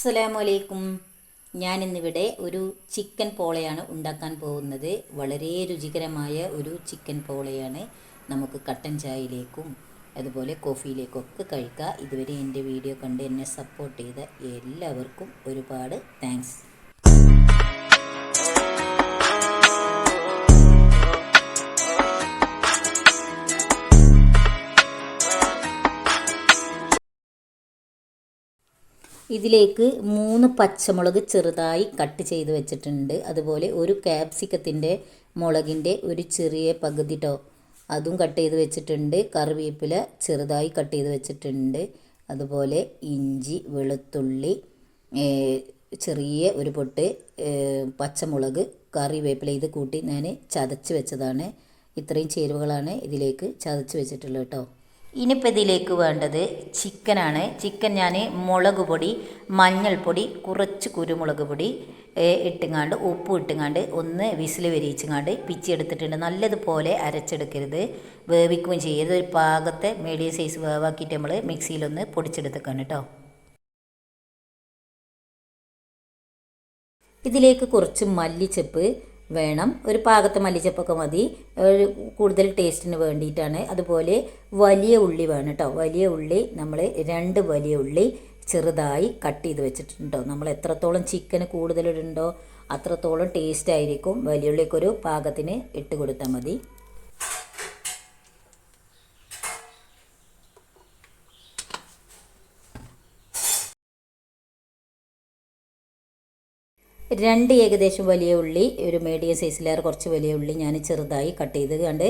അസ്സലാമലൈക്കും. ഞാനിന്നിവിടെ ഒരു ചിക്കൻ പോളയാണ് ഉണ്ടാക്കാൻ പോകുന്നത്. വളരെ രുചികരമായ ഒരു ചിക്കൻ പോളയാണ് നമുക്ക് കട്ടൻ ചായയിലേക്കും അതുപോലെ കോഫിയിലേക്കും ഒക്കെ കഴിക്കുക ഇതുവരെ എന്റെ വീഡിയോ കണ്ട് എന്നെ സപ്പോർട്ട് ചെയ്ത എല്ലാവർക്കും ഒരുപാട് താങ്ക്സ് ഇതിലേക്ക് മൂന്ന് പച്ചമുളക് ചെറുതായി കട്ട് ചെയ്ത് വെച്ചിട്ടുണ്ട്. അതുപോലെ ഒരു ക്യാപ്സിക്കത്തിന്റെ മുളകിന്റെ ഒരു ചെറിയ പകുതി ടോ അതും കട്ട് ചെയ്ത് വെച്ചിട്ടുണ്ട്. കറിവേപ്പില ചെറുതായി കട്ട് ചെയ്ത് വെച്ചിട്ടുണ്ട്. അതുപോലെ ഇഞ്ചി വെളുത്തുള്ളി ചെറിയ ഒരു പൊട്ട് പച്ചമുളക് കറിവേപ്പില ഇത് കൂട്ടി ഞാൻ ചതച്ച് വെച്ചതാണ്. ഇത്രയും ചേരുവകളാണ് ഇതിലേക്ക് ചതച്ച് വെച്ചിട്ടുള്ളത് കേട്ടോ ഇനിയിപ്പോൾ ഇതിലേക്ക് വേണ്ടത് ചിക്കനാണ്. ചിക്കൻ ഞാൻ മുളക് പൊടി മഞ്ഞൾപ്പൊടി കുറച്ച് കുരുമുളക് പൊടി ഇട്ടുങ്ങാണ്ട് ഉപ്പ് ഇട്ടുങ്ങാണ്ട് ഒന്ന് വിസിൽ വരിയിച്ചുങ്ങാണ്ട് പിച്ചി എടുത്തിട്ടുണ്ട്. നല്ലതുപോലെ അരച്ചെടുക്കരുത്. വേവിക്കുകയും ചെയ്യരുത്. ഒരു പാകത്തെ മീഡിയം സൈസ് വേവാക്കിയിട്ട് നമ്മൾ മിക്സിയിലൊന്ന് പൊടിച്ചെടുത്തേക്കാണ് കേട്ടോ. ഇതിലേക്ക് കുറച്ച് മല്ലിച്ചപ്പ് വേണം. ഒരു പാകത്തെ മല്ലിച്ചപ്പൊക്കെ മതി. ഒരു കൂടുതൽ ടേസ്റ്റിന് വേണ്ടിയിട്ടാണ്. അതുപോലെ വലിയ ഉള്ളി വേണം കേട്ടോ. വലിയ ഉള്ളി നമ്മൾ രണ്ട് വലിയ ഉള്ളി ചെറുതായി കട്ട് ചെയ്ത് വെച്ചിട്ടുണ്ടോ നമ്മൾ എത്രത്തോളം ചിക്കന് കൂടുതലിടുണ്ടോ അത്രത്തോളം ടേസ്റ്റ് ആയിരിക്കും. വലിയ ഉള്ളിക്കൊരു പാകത്തിന് ഇട്ട് കൊടുത്താൽ മതി. രണ്ട് ഏകദേശം വലിയ ഉള്ളി ഒരു മീഡിയം സൈസിലേറെ കുറച്ച് വലിയ ഉള്ളി ഞാൻ ചെറുതായി കട്ട് ചെയ്ത് കണ്ട്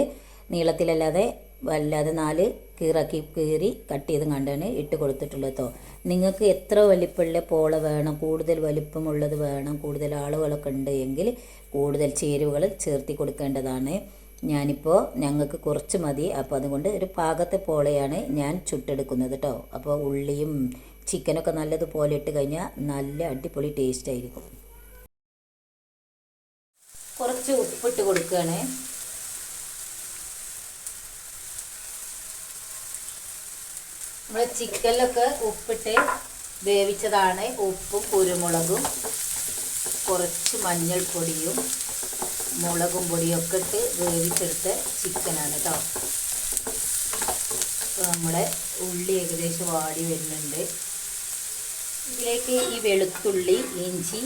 നീളത്തിലല്ലാതെ വല്ലാതെ നാല് കീറാക്കി കീറി കട്ട് ചെയ്ത് കണ്ടാണ് ഇട്ട് കൊടുത്തിട്ടുള്ളത് കേട്ടോ നിങ്ങൾക്ക് എത്ര വലിപ്പമുള്ള പോള വേണം കൂടുതൽ വലിപ്പമുള്ളത് വേണം കൂടുതൽ ആളുകളൊക്കെ ഉണ്ട് എങ്കിൽ കൂടുതൽ ചേരുവകൾ ചേർത്തി കൊടുക്കേണ്ടതാണ്. ഞാനിപ്പോൾ ഞങ്ങൾക്ക് കുറച്ച് മതി അപ്പോൾ അതുകൊണ്ട് ഒരു പാകത്തെ പോളയാണ് ഞാൻ ചുട്ടെടുക്കുന്നത് കേട്ടോ അപ്പോൾ ഉള്ളിയും ചിക്കനൊക്കെ നല്ലതുപോലെ ഇട്ട് കഴിഞ്ഞാൽ നല്ല അടിപൊളി ടേസ്റ്റ് ആയിരിക്കും. കുറച്ച് ഉപ്പിട്ട് കൊടുക്കുകയാണ്. നമ്മൾ ചിക്കനിലൊക്കെ ഉപ്പിട്ട് വേവിച്ചതാണ് ഉപ്പും കുരുമുളകും കുറച്ച് മഞ്ഞൾപ്പൊടിയും മുളകും പൊടിയും ഒക്കെ ഇട്ട് വേവിച്ചെടുത്ത ചിക്കനാണ് കേട്ടോ അപ്പോൾ നമ്മുടെ ഉള്ളി ഏകദേശം വാടി വരുന്നുണ്ട്. ഇതിലേക്ക് ഈ വെളുത്തുള്ളി ഇഞ്ചി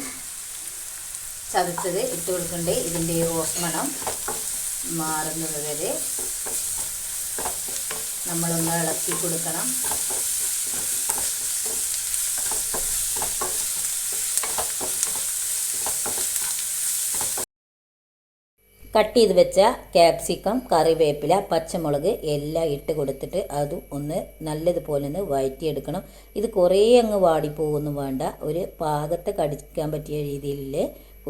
ചതച്ചത് ഇട്ട് കൊടുക്കുന്നുണ്ട് ഇതിന്റെ റോസ് മാറുന്നത് വരെ നമ്മളൊന്ന് ഇളക്കി കൊടുക്കണം. കട്ട് ചെയ്ത് വെച്ച ക്യാപ്സിക്കം കറിവേപ്പില പച്ചമുളക് എല്ലാം ഇട്ട് കൊടുത്തിട്ട് അത് ഒന്ന് നല്ലതുപോലെ ഒന്ന് വഴറ്റിയെടുക്കണം. ഇത് കുറേ അങ്ങ് വാടിപ്പോകൊന്നും വേണ്ട. ഒരു പാകത്തെ കടിക്കാൻ പറ്റിയ രീതിയിൽ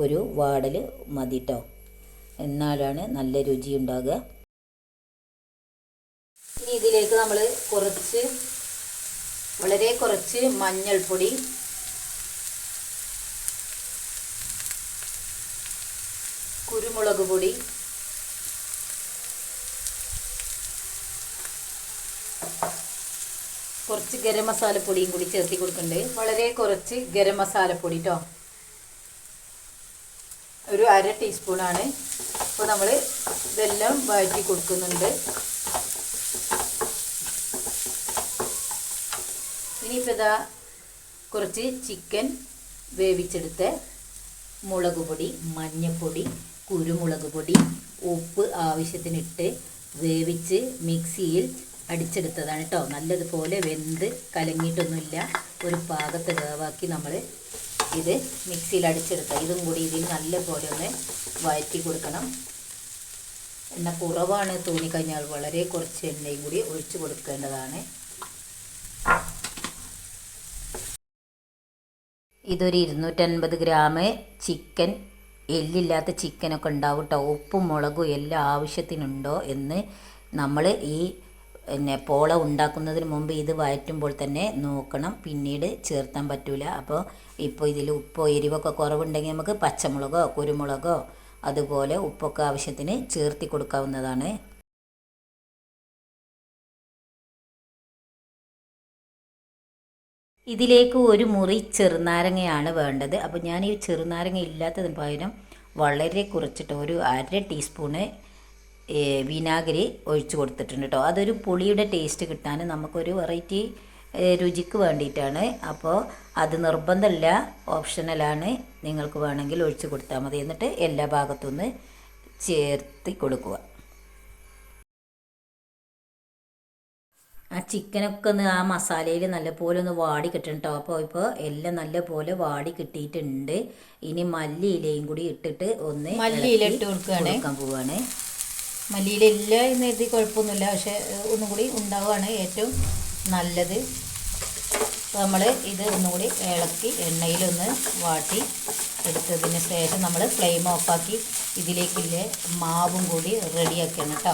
ഒരു വാടൽ മതി കേട്ടോ എന്നാലാണ് നല്ല രുചി ഉണ്ടാകുക. ഇനി ഇതിലേക്ക് നമ്മൾ കുറച്ച് വളരെ കുറച്ച് മഞ്ഞൾപ്പൊടി. കുരുമുളക് പൊടി. കുറച്ച് ഗരം മസാലപ്പൊടിയും കൂടി ചേർത്തി കൊടുക്കുന്നുണ്ട്. വളരെ കുറച്ച് ഗരം മസാലപ്പൊടി കേട്ടോ ഒരു അര ടീസ്പൂണാണ്. അപ്പോൾ നമ്മൾ ഇതെല്ലാം വഴറ്റി കൊടുക്കുന്നുണ്ട്. ഇനിയിപ്പോൾ ഇതാ കുറച്ച് ചിക്കൻ വേവിച്ചെടുത്ത് മുളക് പൊടി മഞ്ഞൾപ്പൊടി കുരുമുളക് പൊടി ഉപ്പ് ആവശ്യത്തിനിട്ട് വേവിച്ച് മിക്സിയിൽ അടിച്ചെടുത്തതാണ് കേട്ടോ നല്ലതുപോലെ വെന്ത് കലങ്ങിയിട്ടൊന്നുമില്ല. ഒരു പാകത്ത് വേവാക്കി നമ്മൾ ഇത് മിക്സിയിൽ അടിച്ചെടുക്കുക ഇതും കൂടി ഇതിൽ നല്ലപോലെ ഒന്ന് വഴറ്റി കൊടുക്കണം. എണ്ണ കുറവാണ് തോന്നിക്കഴിഞ്ഞാൽ വളരെ കുറച്ച് എണ്ണയും കൂടി ഒഴിച്ചു കൊടുക്കേണ്ടതാണ്. ഇതൊരു ഇരുന്നൂറ്റൻപത് ഗ്രാം ചിക്കൻ എല്ലില്ലാത്ത ചിക്കനൊക്കെ ഉണ്ടാവും കേട്ടോ ഉപ്പും മുളകും എല്ലാം ആവശ്യത്തിനുണ്ടോ എന്ന് നമ്മൾ ഈ പിന്നെ പോള ഉണ്ടാക്കുന്നതിന് മുമ്പ് ഇത് വഴറ്റുമ്പോൾ തന്നെ നോക്കണം. പിന്നീട് ചേർത്താൻ പറ്റില്ല അപ്പോൾ ഇപ്പോൾ ഇതിൽ ഉപ്പോ എരിവൊക്കെ കുറവുണ്ടെങ്കിൽ നമുക്ക് പച്ചമുളകോ കുരുമുളകോ അതുപോലെ ഉപ്പൊക്കെ ആവശ്യത്തിന് ചേർത്തി കൊടുക്കാവുന്നതാണ്. ഇതിലേക്ക് ഒരു മുറി ചെറുനാരങ്ങയാണ് വേണ്ടത്. അപ്പോൾ ഞാൻ ഈ ചെറുനാരങ്ങ ഇല്ലാത്തതിന് പകരം വളരെ കുറച്ചിട്ട് ഒരു അര ടീസ്പൂണ് വിനാഗിരി ഒഴിച്ചു കൊടുത്തിട്ടുണ്ട് കേട്ടോ അതൊരു പുളിയുടെ ടേസ്റ്റ് കിട്ടാൻ നമുക്കൊരു വെറൈറ്റി രുചിക്ക് വേണ്ടിയിട്ടാണ്. അപ്പോൾ അത് നിർബന്ധമില്ല. ഓപ്ഷണലാണ് നിങ്ങൾക്ക് വേണമെങ്കിൽ ഒഴിച്ചു കൊടുത്താൽ മതി. എന്നിട്ട് എല്ലാ ഭാഗത്തുനിന്ന് ചേർത്തി കൊടുക്കുക. ആ ചിക്കനൊക്കെ ഒന്ന് ആ മസാലയിൽ നല്ലപോലെ ഒന്ന് വാടി കിട്ടണം കേട്ടോ അപ്പോൾ ഇപ്പോൾ എല്ലാം നല്ലപോലെ വാടി കിട്ടിയിട്ടുണ്ട്. ഇനി മല്ലിയിലയും കൂടി ഇട്ടിട്ട് ഒന്ന് മല്ലിയില ഇട്ട് കൊടുക്കുകയാണ്. കൊടുക്കാൻ പോവുകയാണ് മല്ലിയിലില്ല എന്ന് എഴുതി കുഴപ്പമൊന്നുമില്ല. പക്ഷേ ഒന്നും കൂടി ഉണ്ടാവുകയാണ് ഏറ്റവും നല്ലത്. അപ്പോൾ നമ്മൾ ഇത് ഒന്നുകൂടി ഇളക്കി എണ്ണയിലൊന്ന് വാട്ടി എടുത്തതിന് ശേഷം നമ്മൾ ഫ്ലെയിം ഓഫാക്കി ഇതിലേക്കില്ലേ മാവും കൂടി റെഡിയാക്കണം കേട്ടോ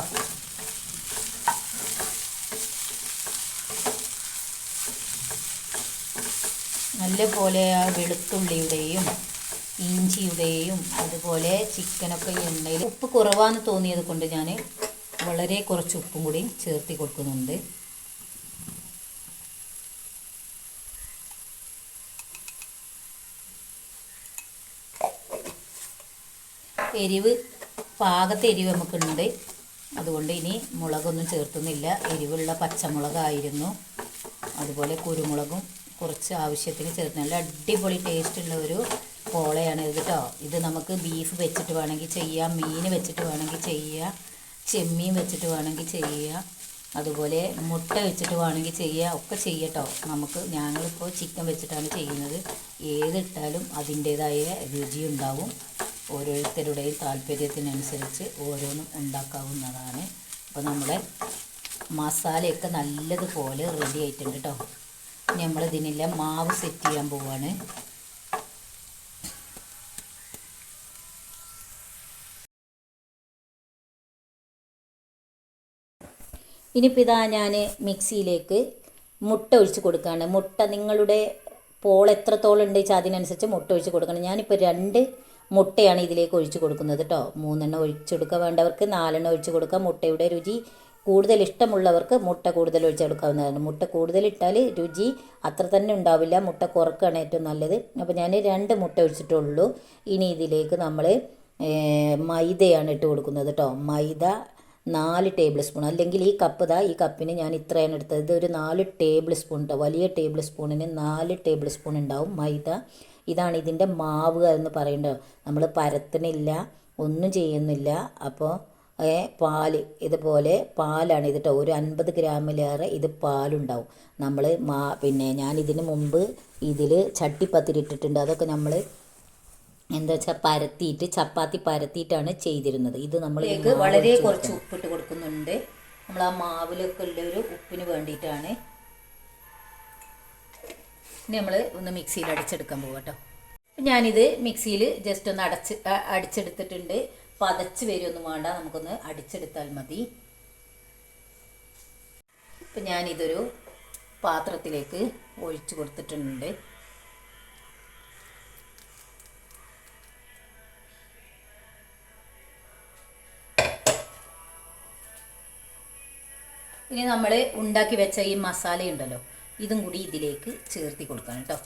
നല്ലപോലെ ആ വെളുത്തുള്ളിയുടെയും ഇഞ്ചിയുടെയും അതുപോലെ ചിക്കനൊക്കെ എണ്ണയിൽ ഉപ്പ് കുറവാന്ന് തോന്നിയത് കൊണ്ട് ഞാൻ വളരെ കുറച്ച് ഉപ്പും കൂടി ചേർത്തി കൊടുക്കുന്നുണ്ട്. എരിവ് പാകത്തെ എരിവ് നമുക്കുണ്ട്. അതുകൊണ്ട് ഇനി മുളകൊന്നും ചേർത്തുന്നില്ല. എരിവുള്ള പച്ചമുളകായിരുന്നു. അതുപോലെ കുരുമുളകും കുറച്ച് ആവശ്യത്തിന് ചേർത്ത് നല്ല അടിപൊളി ടേസ്റ്റുള്ള ഒരു പോളയാണ് ഇത് കേട്ടോ ഇത് നമുക്ക് ബീഫ് വെച്ചിട്ട് വേണമെങ്കിൽ ചെയ്യാം മീൻ വെച്ചിട്ട് വേണമെങ്കിൽ ചെയ്യാം ചെമ്മീൻ വെച്ചിട്ട് വേണമെങ്കിൽ ചെയ്യാം അതുപോലെ മുട്ട വെച്ചിട്ട് വേണമെങ്കിൽ ചെയ്യുക ഒക്കെ ചെയ്യട്ടോ നമുക്ക് ഞങ്ങളിപ്പോൾ ചിക്കൻ വെച്ചിട്ടാണ് ചെയ്യുന്നത്. ഏതിട്ടാലും അതിന്റേതായ രുചി ഉണ്ടാവും. ഓരോരുത്തരുടെയും താല്പര്യത്തിനനുസരിച്ച് ഓരോന്നും ഉണ്ടാക്കാവുന്നതാണ്. അപ്പോൾ നമ്മുടെ മസാലയൊക്കെ നല്ലതുപോലെ റെഡി ആയിട്ടുണ്ട് കേട്ടോ ഇനി നമ്മൾ ഇതിനെല്ലാം മാവ് സെറ്റ് ചെയ്യാൻ പോവാണ്. ഇനിയിപ്പോൾ ഇതാ ഞാൻ മിക്സിയിലേക്ക് മുട്ട ഒഴിച്ച് കൊടുക്കുകയാണ് മുട്ട നിങ്ങളുടെ പോൾ എത്രത്തോളം ഉണ്ട് വെച്ചാൽ അതിനനുസരിച്ച് മുട്ട ഒഴിച്ച് കൊടുക്കണം. ഞാനിപ്പോൾ രണ്ട് മുട്ടയാണ് ഇതിലേക്ക് ഒഴിച്ചു കൊടുക്കുന്നത് കേട്ടോ മൂന്നെണ്ണം ഒഴിച്ചു കൊടുക്കുക വേണ്ടവർക്ക് നാലെണ്ണം ഒഴിച്ചു കൊടുക്കുക മുട്ടയുടെ രുചി കൂടുതൽ ഇഷ്ടമുള്ളവർക്ക് മുട്ട കൂടുതൽ ഒഴിച്ചെടുക്കാവുന്നതാണ് മുട്ട കൂടുതൽ ഇട്ടാൽ രുചി അത്ര തന്നെ ഉണ്ടാവില്ല. മുട്ട കുറക്കുകയാണ് ഏറ്റവും നല്ലത്. അപ്പോൾ ഞാൻ രണ്ട് മുട്ട ഒഴിച്ചിട്ടുള്ളൂ. ഇനി ഇതിലേക്ക് നമ്മൾ മൈദയാണ് ഇട്ട് കൊടുക്കുന്നത് കേട്ടോ മൈദ നാല് ടേബിൾ സ്പൂൺ. അല്ലെങ്കിൽ ഈ കപ്പ് ദാ ഈ കപ്പിന് ഞാൻ ഇത്രയാണ് എടുത്തത്. ഒരു നാല് ടേബിൾ സ്പൂൺ കേട്ടോ വലിയ ടേബിൾ സ്പൂണിന് നാല് ടേബിൾ സ്പൂൺ ഉണ്ടാവും മൈദ. ഇതാണ് ഇതിന്റെ മാവ് എന്ന് പറയുന്നത്. നമ്മൾ പരത്തണില്ല ഒന്നും ചെയ്യുന്നില്ല. അപ്പോൾ പാൽ പാൽ ഇതുപോലെ പാലാണ് ഇത് കേട്ടോ ഒരു അൻപത് ഗ്രാമിലേറെ ഇത് പാലുണ്ടാവും. നമ്മൾ മാ പിന്നെ ഞാൻ ഇതിന് മുമ്പ് ഇതിൽ ചട്ടിപ്പത്തിരി ഇട്ടിട്ടുണ്ട്. അതൊക്കെ നമ്മൾ എന്താ വെച്ചാൽ പരത്തിയിട്ട് ചപ്പാത്തി പരത്തിയിട്ടാണ് ചെയ്തിരുന്നത്. ഇത് നമ്മൾ വളരെ കുറച്ച് ഉപ്പിട്ട് കൊടുക്കുന്നുണ്ട്. നമ്മൾ ആ മാവിലൊക്കെ ഉള്ള ഒരു ഉപ്പിന് വേണ്ടിയിട്ടാണ് ഇനി നമ്മൾ ഒന്ന് മിക്സിയിൽ അടിച്ചെടുക്കാൻ പോകാം കേട്ടോ ഞാനിത് മിക്സിയിൽ ജസ്റ്റ് ഒന്ന് അടച്ച് അടിച്ചെടുത്തിട്ടുണ്ട്. പതച്ച് വരുമൊന്നും വേണ്ട നമുക്കൊന്ന് അടിച്ചെടുത്താൽ മതി. ഇപ്പം ഞാനിതൊരു പാത്രത്തിലേക്ക് ഒഴിച്ചു കൊടുത്തിട്ടുണ്ട്. ഇനി നമ്മൾ ഉണ്ടാക്കി വെച്ച ഈ മസാല ഉണ്ടല്ലോ ഇതും കൂടി ഇതിലേക്ക് ചേർത്തി കൊടുക്കണം കേട്ടോ.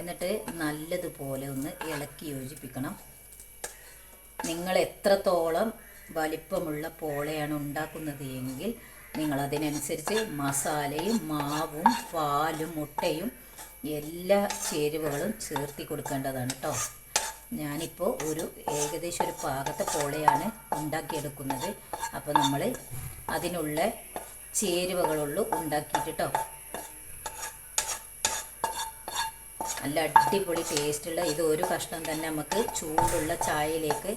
എന്നിട്ട് നല്ലതുപോലെ ഒന്ന് ഇളക്കി യോജിപ്പിക്കണം. നിങ്ങൾ എത്രത്തോളം വലിപ്പമുള്ള പോളയാണ് ഉണ്ടാക്കുന്നത് എങ്കിൽ നിങ്ങൾ അതിനനുസരിച്ച് മസാലയും മാവും പാലും മുട്ടയും എല്ലാ ചേരുവകളും ചേർത്തി കൊടുക്കേണ്ടതാണ് കേട്ടോ. ഞാനിപ്പോൾ ഒരു ഏകദേശം ഒരു പാകത്തെ പോളയാണ് ഉണ്ടാക്കിയെടുക്കുന്നത്. അപ്പോൾ നമ്മൾ അതിനുള്ള ചേരുവകളുള്ളൂ ഉണ്ടാക്കിയിട്ട് കേട്ടോ. നല്ല അടിപൊളി ടേസ്റ്റുള്ള ഇത് ഒരു കഷ്ണം തന്നെ നമുക്ക് ചൂടുള്ള ചായയിലേക്ക്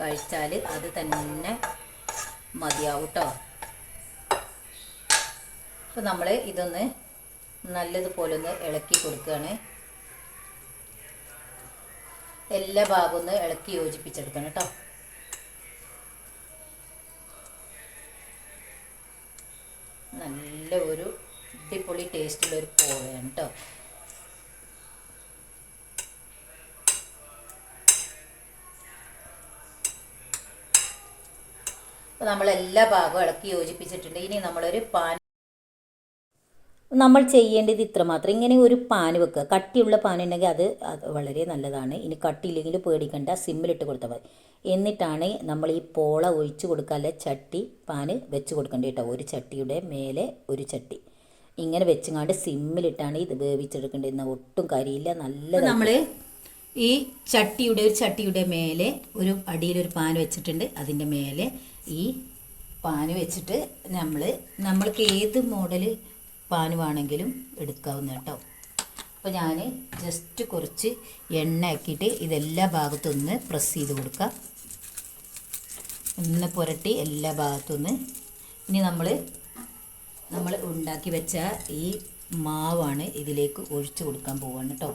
കഴിച്ചാൽ അത് തന്നെ മതിയാവും കേട്ടോ അപ്പോൾ നമ്മൾ ഇതൊന്ന് നല്ലതുപോലെ ഒന്ന് ഇളക്കി കൊടുക്കുകയാണ്. എല്ലാ ഭാഗവും ഒന്ന് ഇളക്കി യോജിപ്പിച്ചെടുക്കണം കേട്ടോ നല്ല ഒരു അടിപൊളി ടേസ്റ്റുള്ള ഒരു പോവയാണ് കേട്ടോ അപ്പോൾ നമ്മൾ എല്ലാ ഭാഗവും ഇളക്കി യോജിപ്പിച്ചിട്ടുണ്ട്. ഇനി നമ്മളൊരു പാൻ നമ്മൾ ചെയ്യേണ്ടത് ഇത്രമാത്രം. ഇങ്ങനെ ഒരു പാൻ വെക്കുക. കട്ടിയുള്ള പാൻ ഉണ്ടെങ്കിൽ അത് വളരെ നല്ലതാണ്. ഇനി കട്ടിയില്ലെങ്കിൽ പേടിക്കണ്ട. സിമ്മിലിട്ട് കൊടുത്താൽ മതി. എന്നിട്ടാണ് നമ്മൾ ഈ പോള ഒഴിച്ച് കൊടുക്കാതെ ചട്ടി പാന് വെച്ച് കൊടുക്കേണ്ടത് കേട്ടോ. ഒരു ചട്ടിയുടെ മേലെ ഒരു ചട്ടി. ഇങ്ങനെ വെച്ചങ്ങാണ്ട് സിമ്മിലിട്ടാണ് ഇത് വേവിച്ചെടുക്കേണ്ടത്. എന്നാൽ ഒട്ടും കരിയില്ല നല്ല നമ്മൾ ഈ ചട്ടിയുടെ ഒരു ചട്ടിയുടെ മേലെ ഒരു അടിയിലൊരു പാൻ വെച്ചിട്ടുണ്ട്. അതിന്റെ മേലെ ഈ പാന് വെച്ചിട്ട് നമ്മൾ നമ്മൾക്ക് ഏത് മോഡൽ പാൻ വേണമെങ്കിലും എടുക്കാവുന്ന കേട്ടോ. അപ്പോൾ ഞാൻ ജസ്റ്റ് കുറച്ച് എണ്ണ ആക്കിയിട്ട് ഇതെല്ലാ ഭാഗത്തുനിന്ന് പ്രസ് ചെയ്ത് കൊടുക്കാം. ഒന്ന് പുരട്ടി എല്ലാ ഭാഗത്തുനിന്ന് ഇനി നമ്മൾ നമ്മൾ ഉണ്ടാക്കി വെച്ച ഈ മാവാണ് ഇതിലേക്ക് ഒഴിച്ചു കൊടുക്കാൻ പോവാണ് കേട്ടോ.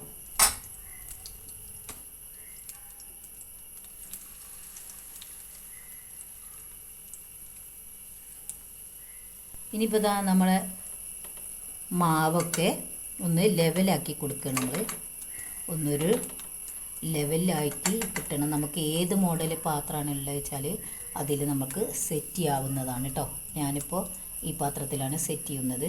ഇനിയിപ്പോൾ ഇതാ നമ്മളെ മാവൊക്കെ ഒന്ന് ലെവലാക്കി കൊടുക്കണം നമ്മൾ ഒന്നൊരു ലെവലാക്കി കിട്ടണം. നമുക്ക് ഏത് മോഡൽ പാത്രമാണ് ഉള്ളത് വെച്ചാൽ അതിൽ നമുക്ക് സെറ്റ് ചെയ്യാവുന്നതാണ് കേട്ടോ ഞാനിപ്പോൾ ഈ പാത്രത്തിലാണ് സെറ്റ് ചെയ്യുന്നത്.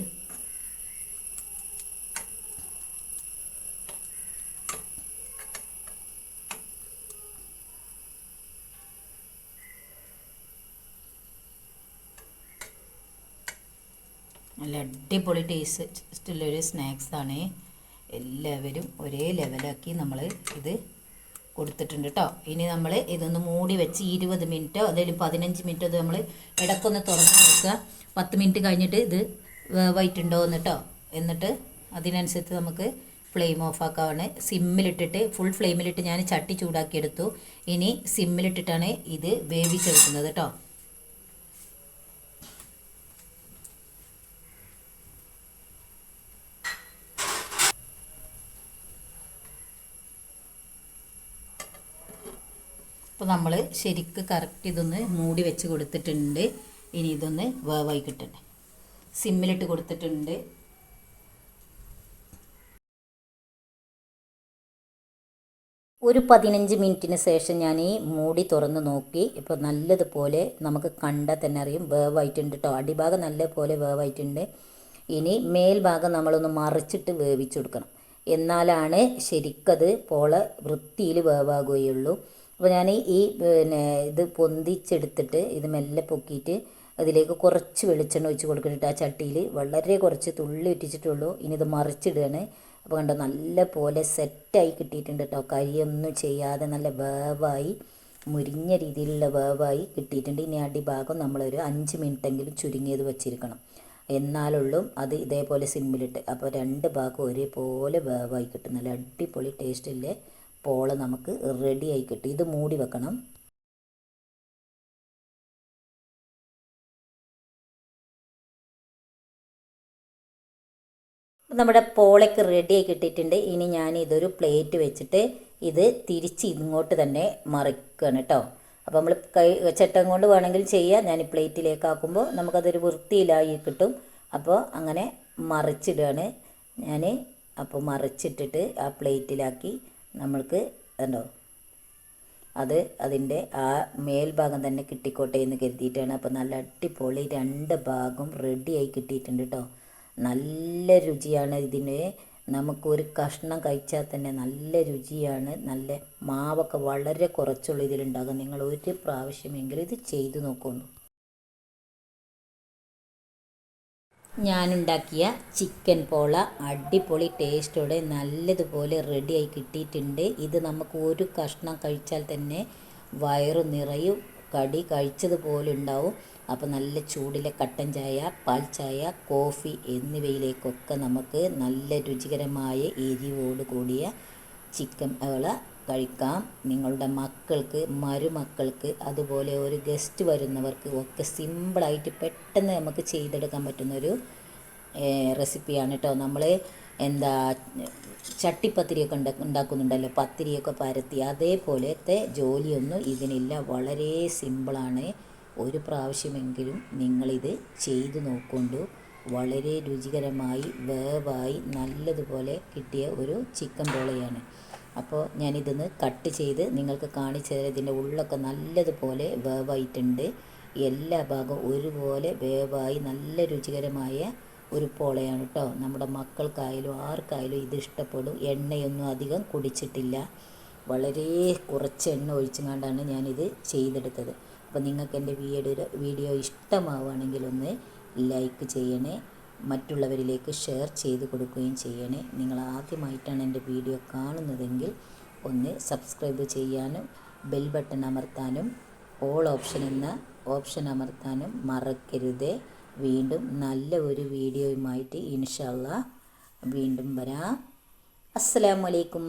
അടിപൊളി ടേസ്റ്റുള്ളൊരു സ്നാക്സാണ് എല്ലാവരും ഒരേ ലെവലാക്കി നമ്മൾ ഇത് കൊടുത്തിട്ടുണ്ട് കേട്ടോ ഇനി നമ്മൾ ഇതൊന്ന് മൂടി വെച്ച് ഇരുപത് മിനിറ്റോ അതായത് പതിനഞ്ച് മിനിറ്റോ നമ്മൾ ഇടയ്ക്കൊന്ന് തുറന്ന് നോക്കുക. പത്ത് മിനിറ്റ് കഴിഞ്ഞിട്ട് ഇത് വേവായിട്ടുണ്ടോ കേട്ടോ എന്നിട്ട് അതിനനുസരിച്ച് നമുക്ക് ഫ്ലെയിം ഓഫ് ആക്കാവാണ് സിമ്മിലിട്ടിട്ട് ഫുൾ ഫ്ലെയിമിലിട്ട് ഞാൻ ചട്ടി ചൂടാക്കിയെടുത്തു ഇനി സിമ്മിലിട്ടിട്ടാണ് ഇത് വേവിച്ചെടുക്കുന്നത് കേട്ടോ നമ്മൾ ശരിക്ക് കറക്റ്റ് ഇതൊന്ന് മൂടി വെച്ച് കൊടുത്തിട്ടുണ്ട്. ഇനി ഇതൊന്ന് വേവായി കിട്ടട്ടെ. സിമ്മിലിട്ട് കൊടുത്തിട്ടുണ്ട്. ഒരു പതിനഞ്ച് മിനിറ്റിന് ശേഷം ഞാൻ ഈ മൂടി തുറന്ന് നോക്കി. ഇപ്പോൾ നല്ലതുപോലെ നമുക്ക് കണ്ടാൽ തന്നെ അറിയും. വേവായിട്ടുണ്ട് കേട്ടോ അടിഭാഗം നല്ലപോലെ വേവായിട്ടുണ്ട് ഇനി മേൽഭാഗം നമ്മളൊന്ന് മറിച്ചിട്ട് വേവിച്ചു കൊടുക്കണം. എന്നാലാണ് ശരിക്കത് പോള വൃത്തിയിൽ വേവാകുകയുള്ളൂ അപ്പോൾ ഞാൻ ഈ പിന്നെ ഇത് പൊന്തിച്ചെടുത്തിട്ട് ഇത് മെല്ലെ പൊക്കിയിട്ട് അതിലേക്ക് കുറച്ച് വെളിച്ചെണ്ണ ഒഴിച്ച് കൊടുക്കുന്നുണ്ട് ആ ചട്ടിയിൽ വളരെ കുറച്ച് തുള്ളി ഇട്ടിച്ചിട്ടുള്ളൂ ഇനി ഇത് മറിച്ചിടുകയാണ്. അപ്പോൾ കണ്ടോ നല്ല പോലെ സെറ്റായി കിട്ടിയിട്ടുണ്ട് കേട്ടോ കരിയൊന്നും ചെയ്യാതെ നല്ല വേവായി മുരിഞ്ഞ രീതിയിലുള്ള വേവായി കിട്ടിയിട്ടുണ്ട്. ഇനി അടിഭാഗം നമ്മളൊരു അഞ്ച് മിനിറ്റെങ്കിലും ചുരുങ്ങിയത് വെച്ചിരിക്കണം. എന്നാലുള്ളൂ അത് ഇതേപോലെ സിമ്മിലിട്ട്. അപ്പോൾ രണ്ട് ഭാഗം ഒരേപോലെ വേവായി കിട്ടും. നല്ല അടിപൊളി ടേസ്റ്റില്ലേ പോള നമുക്ക് റെഡിയായി കിട്ടും. ഇത് മൂടി വെക്കണം. നമ്മുടെ പോളയ്ക്ക് റെഡിയായി കിട്ടിയിട്ടുണ്ട്. ഇനി ഞാൻ ഇതൊരു പ്ലേറ്റ് വെച്ചിട്ട് ഇത് തിരിച്ച് ഇങ്ങോട്ട് തന്നെ മറിക്കണം കേട്ടോ അപ്പോൾ നമ്മൾ കൈ ചട്ടം കൊണ്ട് വേണമെങ്കിൽ ചെയ്യാം. ഞാൻ ഈ പ്ലേറ്റിലേക്ക് ആക്കുമ്പോൾ നമുക്കതൊരു വൃത്തിയിലായി കിട്ടും. അപ്പോൾ അങ്ങനെ മറിച്ചിടുകയാണ് ഞാൻ അപ്പോൾ മറിച്ചിട്ടിട്ട് ആ പ്ലേറ്റിലാക്കി നമ്മൾക്ക് ഉണ്ടോ അത് അതിന്റെ ആ മേൽഭാഗം തന്നെ കിട്ടിക്കോട്ടെ എന്ന് കരുതിയിട്ടാണ്. അപ്പോൾ നല്ല അടിപൊളി രണ്ട് ഭാഗം റെഡിയായി കിട്ടിയിട്ടുണ്ട് കേട്ടോ നല്ല രുചിയാണ് ഇതിന്. നമുക്കൊരു കഷ്ണം കഴിച്ചാൽ തന്നെ നല്ല രുചിയാണ്. നല്ല മാവൊക്കെ വളരെ കുറച്ചുള്ള ഇതിലുണ്ടാകും. നിങ്ങൾ ഒരു പ്രാവശ്യമെങ്കിലും ഇത് ചെയ്തു നോക്കുന്നു ഞാനുണ്ടാക്കിയ ചിക്കൻ പോള അടിപൊളി ടേസ്റ്റോടെ നല്ലതുപോലെ റെഡിയായി കിട്ടിയിട്ടുണ്ട്. ഇത് നമുക്ക് ഒരു കഷ്ണം കഴിച്ചാൽ തന്നെ വയറു നിറയും കടി കഴിച്ചതുപോലെ ഉണ്ടാവും. അപ്പോൾ നല്ല ചൂടിലെ കട്ടൻ ചായ പാൽ ചായ കോഫി എന്നിവയിലേക്കൊക്കെ നമുക്ക് നല്ല രുചികരമായ എരിവോട് കൂടിയ ചിക്കൻ പോള കഴിക്കാം. നിങ്ങളുടെ മക്കൾക്ക് മരുമക്കൾക്ക് അതുപോലെ ഒരു ഗസ്റ്റ് വരുന്നവർക്ക് ഒക്കെ സിമ്പിളായിട്ട് പെട്ടെന്ന് നമുക്ക് ചെയ്തെടുക്കാൻ പറ്റുന്നൊരു റെസിപ്പിയാണ് കേട്ടോ നമ്മൾ എന്താ ചട്ടിപ്പത്തിരിയൊക്കെ ഉണ്ടാ ഉണ്ടാക്കുന്നുണ്ടല്ലോ. പത്തിരിയൊക്കെ പരത്തി അതേപോലത്തെ ജോലിയൊന്നും ഇതിനില്ല. വളരെ സിമ്പിളാണ് ഒരു പ്രാവശ്യമെങ്കിലും നിങ്ങളിത് ചെയ്തു നോക്കൊണ്ടു വളരെ രുചികരമായി വേവായി നല്ലതുപോലെ കിട്ടിയ ഒരു ചിക്കൻ പോളയാണ്. അപ്പോൾ ഞാനിതൊന്ന് കട്ട് ചെയ്ത് നിങ്ങൾക്ക് കാണിച്ചു തരാം. ഇതിന്റെ ഉള്ളൊക്കെ നല്ലതുപോലെ വേവായിട്ടുണ്ട്. എല്ലാ ഭാഗവും ഒരുപോലെ വേവായി നല്ല രുചികരമായ ഒരു പോളയാണ് കേട്ടോ നമ്മുടെ മക്കൾക്കായാലും ആർക്കായാലും ഇത് ഇഷ്ടപ്പെടും. എണ്ണയൊന്നും അധികം കുടിച്ചിട്ടില്ല. വളരെ കുറച്ച് എണ്ണ ഒഴിച്ചുകൊണ്ടാണ് ഞാനിത് ചെയ്തെടുത്തത്. അപ്പോൾ നിങ്ങൾക്ക് എന്റെ വീഡിയോ വീഡിയോ ഇഷ്ടമാവുകയാണെങ്കിൽ ഒന്ന് ലൈക്ക് ചെയ്യണേ. മറ്റുള്ളവരിലേക്ക് ഷെയർ ചെയ്ത് കൊടുക്കുകയും ചെയ്യണേ. നിങ്ങൾ ആദ്യമായിട്ടാണ് എന്റെ വീഡിയോ കാണുന്നതെങ്കിൽ ഒന്ന് സബ്സ്ക്രൈബ് ചെയ്യാനും ബെൽ ബട്ടൺ അമർത്താനും ഓൾ ഓപ്ഷൻ എന്ന ഓപ്ഷൻ അമർത്താനും മറക്കരുതേ. വീണ്ടും നല്ല ഒരു വീഡിയോയുമായിട്ട് ഇൻഷല്ല വീണ്ടും വരാം. അസ്സലാമു അലൈക്കും.